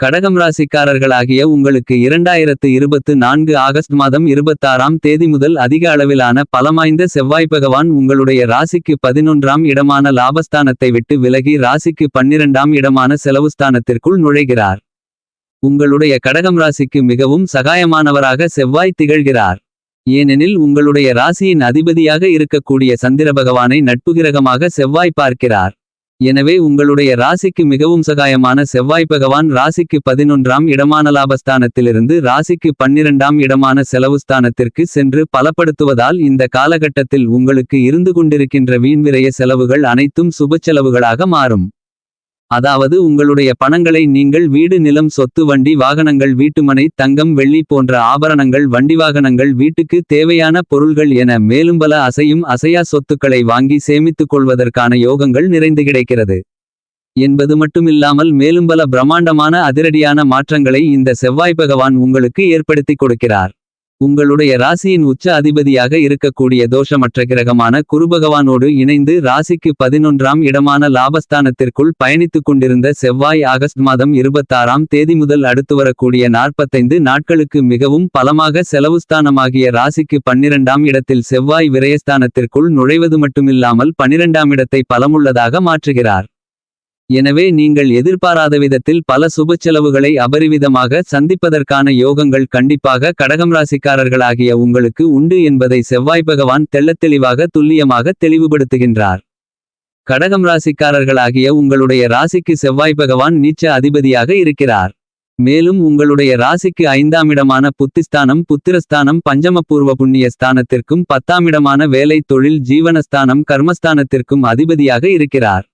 கடகம் ராசிக்காரர்களாகிய உங்களுக்கு இரண்டாயிரத்து இருபத்து நான்கு ஆகஸ்ட் மாதம் இருபத்தாறாம் தேதி முதல் அதிக அளவிலான பலமாய்ந்த செவ்வாய் பகவான் உங்களுடைய ராசிக்கு பதினொன்றாம் இடமான லாபஸ்தானத்தை விட்டு விலகி ராசிக்கு பன்னிரண்டாம் இடமான செலவுஸ்தானத்திற்குள் நுழைகிறார். உங்களுடைய கடகம் ராசிக்கு மிகவும் சகாயமானவராக செவ்வாய் திகழ்கிறார். ஏனெனில் உங்களுடைய ராசியின் அதிபதியாக இருக்கக்கூடிய சந்திர பகவானை நட்புகிரகமாக செவ்வாய் பார்க்கிறார். எனவே உங்களுடைய ராசிக்கு மிகவும் சகாயமான செவ்வாய் பகவான் ராசிக்கு பதினொன்றாம் இடமான லாபஸ்தானத்திலிருந்து ராசிக்கு பன்னிரண்டாம் இடமான செலவுஸ்தானத்திற்கு சென்று பலப்படுத்துவதால் இந்த காலகட்டத்தில் உங்களுக்கு இருந்து கொண்டிருக்கின்ற வீண்விரைய செலவுகள் அனைத்தும் சுப செலவுகளாக மாறும். அதாவது உங்களுடைய பணங்களை நீங்கள் வீடு நிலம் சொத்து வண்டி வாகனங்கள் வீட்டுமனை தங்கம் வெள்ளி போன்ற ஆபரணங்கள் வண்டி வாகனங்கள் வீட்டுக்கு தேவையான பொருள்கள் என மேலும் பல அசையும் அசையா சொத்துக்களை வாங்கி சேமித்துக் கொள்வதற்கான யோகங்கள் நிறைந்து கிடைக்கிறது. என்பது மட்டுமில்லாமல் மேலும் பல பிரம்மாண்டமான அதிரடியான மாற்றங்களை இந்த செவ்வாய் பகவான் உங்களுக்கு ஏற்படுத்திக் கொடுக்கிறார். உங்களுடைய ராசியின் உச்ச அதிபதியாக இருக்கக்கூடிய தோஷமற்ற கிரகமான குருபகவானோடு இணைந்து ராசிக்கு பதினொன்றாம் இடமான லாபஸ்தானத்திற்குள் பயணித்துக் கொண்டிருந்த செவ்வாய் ஆகஸ்ட் மாதம் இருபத்தாறாம் தேதி முதல் அடுத்து வரக்கூடிய நாற்பத்தைந்து நாட்களுக்கு மிகவும் பலமாக செலவுஸ்தானமாகிய ராசிக்கு பன்னிரண்டாம் இடத்தில் செவ்வாய் விரயஸ்தானத்திற்குள் நுழைவது மட்டுமில்லாமல் பனிரெண்டாம் இடத்தை பலமுள்ளதாக மாற்றுகிறார். எனவே நீங்கள் எதிர்பாராத விதத்தில் பல சுப செலவுகளை அபரிவிதமாக சந்திப்பதற்கான யோகங்கள் கண்டிப்பாக கடகம் ராசிக்காரர்களாகிய உங்களுக்கு உண்டு என்பதை செவ்வாய் பகவான் தெள்ளத்தெளிவாக துல்லியமாக தெளிவுபடுத்துகின்றார். கடகம் ராசிக்காரர்களாகிய உங்களுடைய ராசிக்கு செவ்வாய் பகவான் நீச்ச அதிபதியாக இருக்கிறார். மேலும் உங்களுடைய ராசிக்கு ஐந்தாம் இடமான புத்திஸ்தானம் புத்திரஸ்தானம் பஞ்சமபூர்வ புண்ணிய ஸ்தானத்திற்கும் பத்தாம் இடமான வேலை தொழில் ஜீவனஸ்தானம் கர்மஸ்தானத்திற்கும் அதிபதியாக இருக்கிறார்.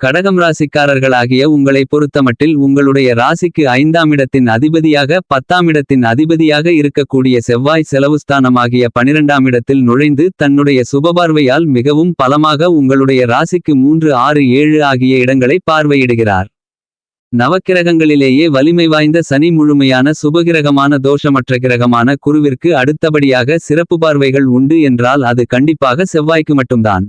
கடகம் ராசிக்காரர்களாகிய உங்களை பொறுத்தமட்டில் உங்களுடைய ராசிக்கு ஐந்தாம் இடத்தின் அதிபதியாக பத்தாம் இடத்தின் அதிபதியாக இருக்கக்கூடிய செவ்வாய் செலவுஸ்தானமாகிய பனிரெண்டாம் இடத்தில் நுழைந்து தன்னுடைய சுபபார்வையால் மிகவும் பலமாக உங்களுடைய ராசிக்கு மூன்று ஆறு ஏழு ஆகிய இடங்களை பார்வையிடுகிறார். நவக்கிரகங்களிலேயே வலிமை வாய்ந்த சனி முழுமையான சுபகிரகமான தோஷமற்ற கிரகமான குருவிற்கு அடுத்தபடியாக சிறப்பு பார்வைகள் உண்டு என்றால் அது கண்டிப்பாக செவ்வாய்க்கு மட்டும்தான்.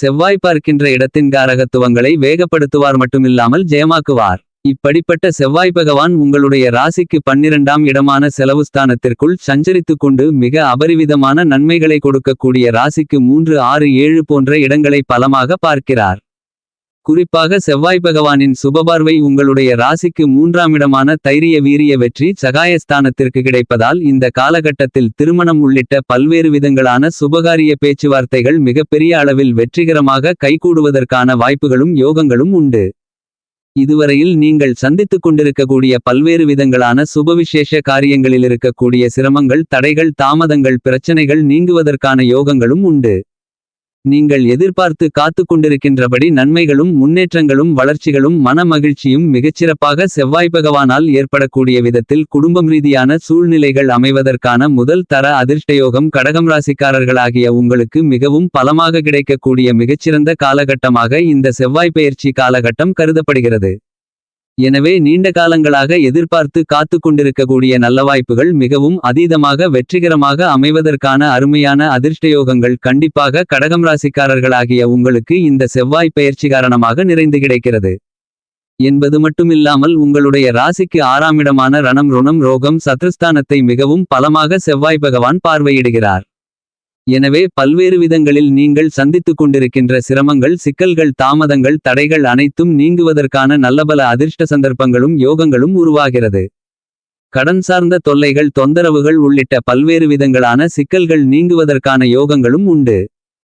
செவ்வாய் பார்க்கின்ற இடத்தின் காரகத்துவங்களை வேகப்படுத்துவார் மட்டுமில்லாமல் ஜெயமாக்குவார். இப்படிப்பட்ட செவ்வாய் பகவான் உங்களுடைய ராசிக்கு பன்னிரண்டாம் இடமான செலவுஸ்தானத்திற்குள் சஞ்சரித்து கொண்டு மிக அபரிவிதமான நன்மைகளை கொடுக்கக்கூடிய ராசிக்கு மூன்று ஆறு ஏழு போன்ற இடங்களை பலமாக பார்க்கிறார். குறிப்பாக செவ்வாய் பகவானின் சுபபார்வை உங்களுடைய ராசிக்கு மூன்றாம் இடமான தைரிய வீரிய வெற்றி சகாயஸ்தானத்திற்கு கிடைப்பதால் இந்த காலகட்டத்தில் திருமணம் உள்ளிட்ட பல்வேறு விதங்களான சுபகாரிய பேச்சுவார்த்தைகள் மிகப்பெரிய அளவில் வெற்றிகரமாக கைகூடுவதற்கான வாய்ப்புகளும் யோகங்களும் உண்டு. இதுவரையில் நீங்கள் சந்தித்துக் கொண்டிருக்கக்கூடிய பல்வேறு விதங்களான சுபவிசேஷ காரியங்களில் இருக்கக்கூடிய சிரமங்கள் தடைகள் தாமதங்கள் பிரச்சனைகள் நீங்குவதற்கான யோகங்களும் உண்டு. நீங்கள் எதிர்பார்த்து காத்து கொண்டிருக்கின்றபடி நன்மைகளும் முன்னேற்றங்களும் வளர்ச்சிகளும் மன மகிழ்ச்சியும் மிகச்சிறப்பாக செவ்வாய் பகவானால் ஏற்படக்கூடிய விதத்தில் குடும்பம் ரீதியான சூழ்நிலைகள் அமைவதற்கான முதல் தர அதிர்ஷ்டயோகம் கடகம் ராசிக்காரர்களாகிய உங்களுக்கு மிகவும் பலமாக கிடைக்கக்கூடிய மிகச்சிறந்த காலகட்டமாக இந்த செவ்வாய் பயிற்சி காலகட்டம் கருதப்படுகிறது. எனவே நீண்ட காலங்களாக எதிர்பார்த்து காத்து கொண்டிருக்கக்கூடிய நல்ல வாய்ப்புகள் மிகவும் அதீதமாக வெற்றிகரமாக அமைவதற்கான அருமையான அதிர்ஷ்டயோகங்கள் கண்டிப்பாக கடகம் ராசிக்காரர்களாகிய உங்களுக்கு இந்த செவ்வாய் பயிற்சி காரணமாக நிறைந்து கிடைக்கிறது. என்பது மட்டுமில்லாமல் உங்களுடைய ராசிக்கு ஆறாம் இடமான ரணம் ருணம் ரோகம் சத்ருஸ்தானத்தை மிகவும் பலமாக செவ்வாய் பகவான் பார்வையிடுகிறார். எனவே பல்வேறு விதங்களில் நீங்கள் சந்தித்துக் கொண்டிருக்கின்ற சிரமங்கள் சிக்கல்கள் தாமதங்கள் தடைகள் அனைத்தும் நீங்குவதற்கான நல்லபல அதிர்ஷ்ட சந்தர்ப்பங்களும் யோகங்களும் உருவாகிறது. கடன் சார்ந்த தொல்லைகள் தொந்தரவுகள் உள்ளிட்ட பல்வேறு விதங்களான சிக்கல்கள் நீங்குவதற்கான யோகங்களும் உண்டு.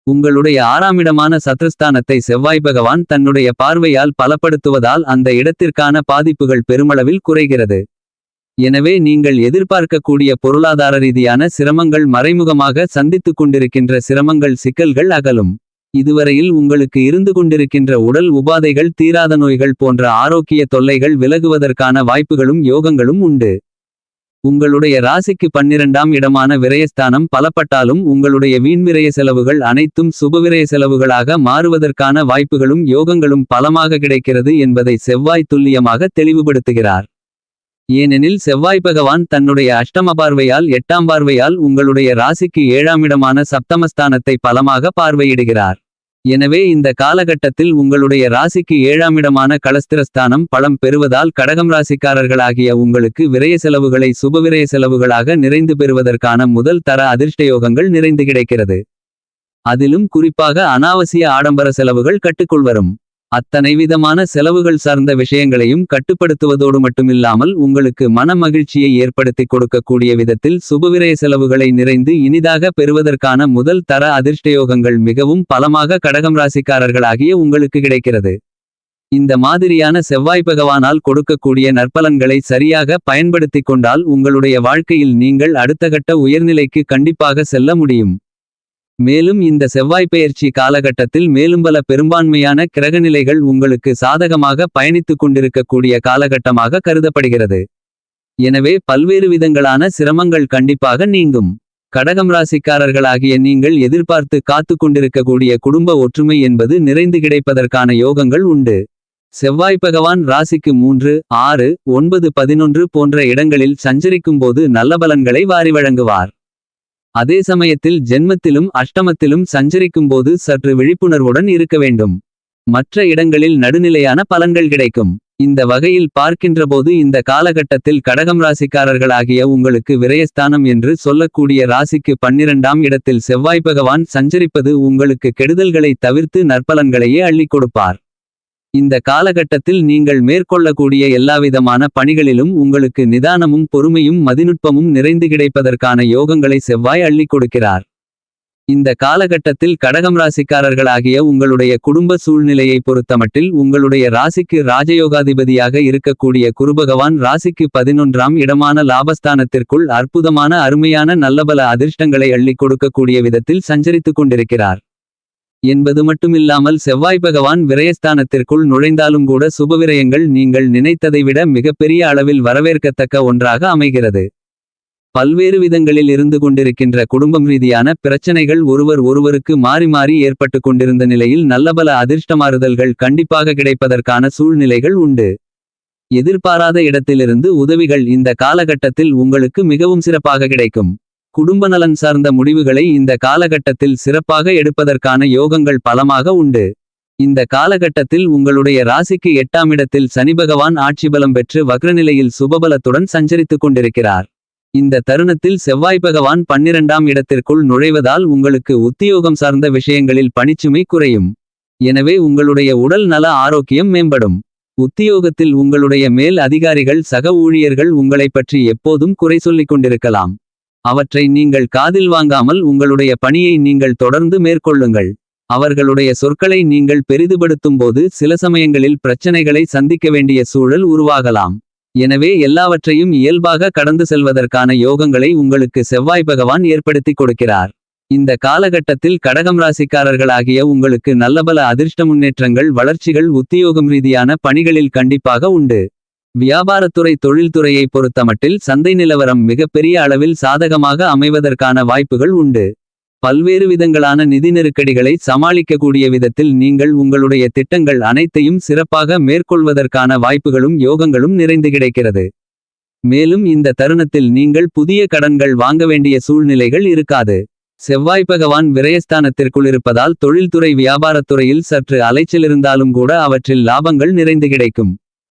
உங்களுடைய ஆறாமிடமான சத்ருஸ்தானத்தை செவ்வாய் பகவான் தன்னுடைய பார்வையால் பலப்படுத்துவதால் அந்த இடத்திற்கான பாதிப்புகள் பெருமளவில் குறைகிறது. எனவே நீங்கள் எதிர்பார்க்கக்கூடிய பொருளாதார ரீதியான சிரமங்கள் மறைமுகமாக சந்தித்துக் கொண்டிருக்கின்ற சிரமங்கள் சிக்கல்கள் அகலும். இதுவரையில் உங்களுக்கு இருந்து கொண்டிருக்கின்ற உடல் உபாதைகள் தீராத நோய்கள் போன்ற ஆரோக்கிய தொல்லைகள் விலகுவதற்கான வாய்ப்புகளும் யோகங்களும் உண்டு. உங்களுடைய ராசிக்கு பன்னிரண்டாம் இடமான விரயஸ்தானம் பலப்பட்டாலும் உங்களுடைய வீண்விரய செலவுகள் அனைத்தும் சுபவிரய செலவுகளாக மாறுவதற்கான வாய்ப்புகளும் யோகங்களும் பலமாக கிடைக்கிறது என்பதை செவ்வாய் துல்லியமாக தெளிவுபடுத்துகிறார். ஏனெனில் செவ்வாய் பகவான் தன்னுடைய அஷ்டம பார்வையால் எட்டாம் பார்வையால் உங்களுடைய ராசிக்கு ஏழாம் இடமான சப்தமஸ்தானத்தை பலமாக பார்வையிடுகிறார். எனவே இந்த காலகட்டத்தில் உங்களுடைய ராசிக்கு ஏழாமிடமான களஸ்திரஸ்தானம் பலம் பெறுவதால் கடகம் ராசிக்காரர்களாகிய உங்களுக்கு விரய செலவுகளை சுபவிரய செலவுகளாக நிறைந்து பெறுவதற்கான முதல் தர அதிர்ஷ்டயோகங்கள் நிறைந்து கிடைக்கிறது. அதிலும் குறிப்பாக அனாவசிய ஆடம்பர செலவுகள் கட்டுக்குள் வரும். அத்தனை விதமான செலவுகள் சார்ந்த விஷயங்களையும் கட்டுப்படுத்துவதோடு மட்டுமில்லாமல் உங்களுக்கு மன மகிழ்ச்சியை ஏற்படுத்திக் கொடுக்கக்கூடிய விதத்தில் சுபவிரய செலவுகளை நிறைந்து இனிதாக பெறுவதற்கான முதல் தர அதிர்ஷ்டயோகங்கள் மிகவும் பலமாக கடகம் ராசிக்காரர்களாகிய உங்களுக்கு கிடைக்கிறது. இந்த மாதிரியான செவ்வாய் பகவானால் கொடுக்கக்கூடிய நற்பலன்களை சரியாக பயன்படுத்திக் கொண்டால் உங்களுடைய வாழ்க்கையில் நீங்கள் அடுத்த கட்ட உயர்நிலைக்கு கண்டிப்பாக செல்ல முடியும். மேலும் இந்த செவ்வாய் பெயர்ச்சி காலகட்டத்தில் மேலும் பல பெரும்பான்மையான கிரகநிலைகள் உங்களுக்கு சாதகமாக பயணித்துக் கொண்டிருக்கக்கூடிய காலகட்டமாக கருதப்படுகிறது. எனவே பல்வேறு விதங்களான சிரமங்கள் கண்டிப்பாக நீங்கும். கடகம் ராசிக்காரர்களாகிய நீங்கள் எதிர்பார்த்து காத்து கொண்டிருக்கக்கூடிய குடும்ப ஒற்றுமை என்பது நிறைந்து கிடைப்பதற்கான யோகங்கள் உண்டு. செவ்வாய் பகவான் ராசிக்கு மூன்று ஆறு ஒன்பது பதினொன்று போன்ற இடங்களில் சஞ்சரிக்கும்போது நல்ல பலன்களை வாரி வழங்குவார். அதே சமயத்தில் ஜென்மத்திலும் அஷ்டமத்திலும் சஞ்சரிக்கும்போது சற்று விழிப்புணர்வுடன் இருக்க வேண்டும். மற்ற இடங்களில் நடுநிலையான பலன்கள் கிடைக்கும். இந்த வகையில் பார்க்கின்றபோது இந்த காலகட்டத்தில் கடகம் ராசிக்காரர்களாகிய உங்களுக்கு விரயஸ்தானம் என்று சொல்லக்கூடிய ராசிக்கு பன்னிரண்டாம் இடத்தில் செவ்வாய் பகவான் சஞ்சரிப்பது உங்களுக்கு கெடுதல்களை தவிர்த்து நற்பலன்களையே அள்ளிக் கொடுப்பார். இந்த காலகட்டத்தில் நீங்கள் மேற்கொள்ளக்கூடிய எல்லாவிதமான பணிகளிலும் உங்களுக்கு நிதானமும் பொறுமையும் மதிநுட்பமும் நிறைந்து கிடைப்பதற்கான யோகங்களை செவ்வாய் அள்ளிக் கொடுக்கிறார். இந்த காலகட்டத்தில் கடகம் ராசிக்காரர்களாகிய உங்களுடைய குடும்ப சூழ்நிலையை பொறுத்தமட்டில் உங்களுடைய ராசிக்கு ராஜயோகாதிபதியாக இருக்கக்கூடிய குருபகவான் ராசிக்கு பதினொன்றாம் இடமான லாபஸ்தானத்திற்குள் அற்புதமான அருமையான நல்லபல அதிர்ஷ்டங்களை அள்ளிக் கொடுக்கக்கூடிய விதத்தில் சஞ்சரித்துக் கொண்டிருக்கிறார். என்பது மட்டுமில்லாமல் செவ்வாய் பகவான் விரயஸ்தானத்திற்குள் நுழைந்தாலும் கூட சுபவிரயங்கள் நீங்கள் நினைத்ததை விட மிகப்பெரிய அளவில் வரவேற்கத்தக்க ஒன்றாக அமைகிறது. பல்வேறு விதங்களில் இருந்து கொண்டிருக்கின்ற குடும்பம் ரீதியான பிரச்சனைகள் ஒருவர் ஒருவருக்கு மாறி மாறி ஏற்பட்டு கொண்டிருந்த நிலையில் நல்லபல அதிர்ஷ்டமாறுதல்கள் கண்டிப்பாக கிடைப்பதற்கான சூழ்நிலைகள் உண்டு. எதிர்பாராத இடத்திலிருந்து உதவிகள் இந்த காலகட்டத்தில் உங்களுக்கு மிகவும் சிறப்பாக கிடைக்கும். குடும்பநலன் சார்ந்த முடிவுகளை இந்த காலகட்டத்தில் சிறப்பாக எடுப்பதற்கான யோகங்கள் பலமாக உண்டு. இந்த காலகட்டத்தில் உங்களுடைய ராசிக்கு எட்டாம் இடத்தில் சனி பகவான் பெற்று வக்ரநிலையில் சுபபலத்துடன் சஞ்சரித்துக் கொண்டிருக்கிறார். இந்த தருணத்தில் செவ்வாய் பகவான் பன்னிரண்டாம் இடத்திற்குள் நுழைவதால் உங்களுக்கு உத்தியோகம் சார்ந்த விஷயங்களில் பணிச்சுமை குறையும். எனவே உங்களுடைய உடல் நல ஆரோக்கியம் மேம்படும். உத்தியோகத்தில் உங்களுடைய மேல் அதிகாரிகள் சக ஊழியர்கள் உங்களைப் பற்றி எப்போதும் குறை சொல்லிக் கொண்டிருக்கலாம். அவற்றை நீங்கள் காதில் வாங்காமல் உங்களுடைய பணியை நீங்கள் தொடர்ந்து மேற்கொள்ளுங்கள். அவர்களுடைய சொற்களை நீங்கள் பெரிதுபடுத்தும்போது சில சமயங்களில் பிரச்சனைகளை சந்திக்க வேண்டிய சூழல் உருவாகலாம். எனவே எல்லாவற்றையும் இயல்பாக கடந்து செல்வதற்கான யோகங்களை உங்களுக்கு செவ்வாய் பகவான் ஏற்படுத்திக் கொடுக்கிறார். இந்த காலகட்டத்தில் கடகம் ராசிக்காரர்களாகிய உங்களுக்கு நல்லபல அதிர்ஷ்ட முன்னேற்றங்கள் வளர்ச்சிகள் உத்தியோகம் ரீதியான பணிகளில் கண்டிப்பாக உண்டு. வியாபாரத்துறை தொழில்துறையை பொறுத்தமட்டில் சந்தை நிலவரம் மிகப்பெரிய அளவில் சாதகமாக அமைவதற்கான வாய்ப்புகள் உண்டு. பல்வேறு விதங்களான நிதி நெருக்கடிகளை சமாளிக்கக்கூடிய விதத்தில் நீங்கள் உங்களுடைய திட்டங்கள் அனைத்தையும் சிறப்பாக மேற்கொள்வதற்கான வாய்ப்புகளும் யோகங்களும் நிறைந்து கிடைக்கிறது. மேலும் இந்த தருணத்தில் நீங்கள் புதிய கடன்கள் வாங்க வேண்டிய சூழ்நிலைகள் இருக்காது. செவ்வாய் பகவான் விரயஸ்தானத்திற்குள் இருப்பதால் தொழில்துறை வியாபாரத்துறையில் சற்று அலைச்சல் இருந்தாலும் கூட அவற்றில் லாபங்கள் நிறைந்து கிடைக்கும்.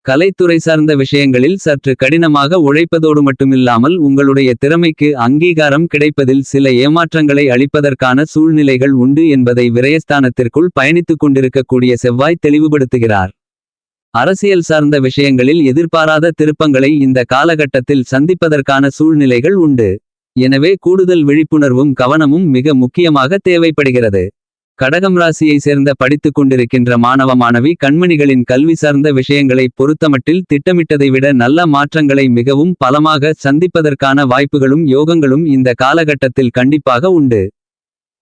கலைத்துறை சார்ந்த விஷயங்களில் சற்று கடினமாக உழைப்பதோடு மட்டுமில்லாமல் உங்களுடைய திறமைக்கு அங்கீகாரம் கிடைப்பதில் சில ஏமாற்றங்களை அளிப்பதற்கான சூழ்நிலைகள் உண்டு என்பதை விரயஸ்தானத்திற்குள் பயணித்துக் கொண்டிருக்கக்கூடிய செவ்வாய் தெளிவுபடுத்துகிறார். அரசியல் சார்ந்த விஷயங்களில் எதிர்பாராத திருப்பங்களை இந்த காலகட்டத்தில் சந்திப்பதற்கான சூழ்நிலைகள் உண்டு. எனவே கூடுதல் விழிப்புணர்வும் கவனமும் மிக முக்கியமாக தேவைப்படுகிறது. கடகம் ராசியை சேர்ந்த படித்துக் கொண்டிருக்கின்ற மாணவ மாணவி கண்மணிகளின் கல்வி சார்ந்த விஷயங்களை பொறுத்தமட்டில் திட்டமிட்டதை விட நல்ல மாற்றங்களை மிகவும் பலமாக சந்திப்பதற்கான வாய்ப்புகளும் யோகங்களும் இந்த காலகட்டத்தில் கண்டிப்பாக உண்டு.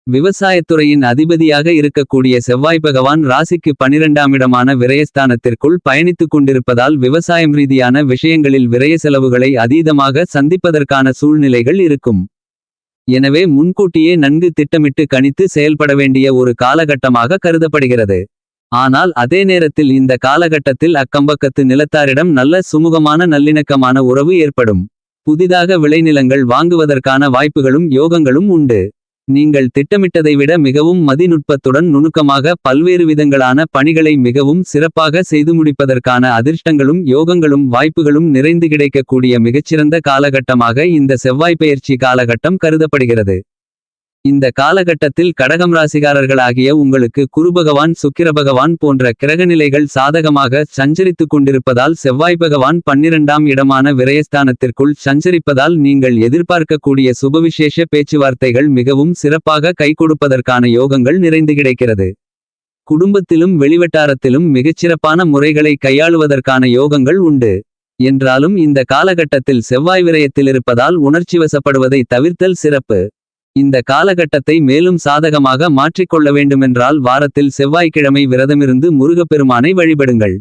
விவசாயத்துறையின் அதிபதியாக இருக்கக்கூடிய செவ்வாய் பகவான் ராசிக்கு பனிரெண்டாம் இடமான விரயஸ்தானத்திற்குள் பயணித்துக் கொண்டிருப்பதால் விவசாயம் ரீதியான விஷயங்களில் விரய செலவுகளை அதீதமாக சந்திப்பதற்கான சூழ்நிலைகள் இருக்கும். எனவே முன்கூட்டியே நன்கு திட்டமிட்டு கணித்து செயல்பட வேண்டிய ஒரு காலகட்டமாக கருதப்படுகிறது. ஆனால் அதே நேரத்தில் இந்த காலகட்டத்தில் அக்கம்பக்கத்து நிலத்தாரிடம் நல்ல சுமூகமான நல்லிணக்கமான உறவு ஏற்படும். புதிதாக விளைநிலங்கள் வாங்குவதற்கான வாய்ப்புகளும் யோகங்களும் உண்டு. நீங்கள் திட்டமிட்டதை விட மிகவும் மதிநுட்பத்துடன் நுணுக்கமாக பல்வேறு விதங்களான பணிகளை மிகவும் சிறப்பாக செய்து முடிப்பதற்கான அதிர்ஷ்டங்களும் யோகங்களும் வாய்ப்புகளும் நிறைந்து கிடைக்கக்கூடிய மிகச்சிறந்த காலகட்டமாக இந்த செவ்வாய்ப்பெயர்ச்சி காலகட்டம் கருதப்படுகிறது. இந்த காலகட்டத்தில் கடகம் ராசிகாரர்களாகிய உங்களுக்கு குருபகவான் சுக்கிரபகவான் போன்ற கிரகநிலைகள் சாதகமாக சஞ்சரித்துக் கொண்டிருப்பதால் செவ்வாய் பகவான் பன்னிரண்டாம் இடமான விரயஸ்தானத்திற்குள் சஞ்சரிப்பதால் நீங்கள் எதிர்பார்க்கக்கூடிய சுபவிசேஷ பேச்சுவார்த்தைகள் மிகவும் சிறப்பாக கை கொடுப்பதற்கான யோகங்கள் நிறைந்து கிடைக்கிறது. குடும்பத்திலும் வெளிவட்டாரத்திலும் மிகச்சிறப்பான முறைகளை கையாளுவதற்கான யோகங்கள் உண்டு. என்றாலும் இந்த காலகட்டத்தில் செவ்வாய் விரயத்தில் இருப்பதால் உணர்ச்சிவசப்படுவதை தவிர்த்தல் சிறப்பு. இந்த காலகட்டத்தை மேலும் சாதகமாக மாற்றிக்கொள்ள வேண்டுமென்றால் வாரத்தில் செவ்வாய்க்கிழமை விரதமிருந்து முருகப்பெருமானை வழிபடுங்கள்.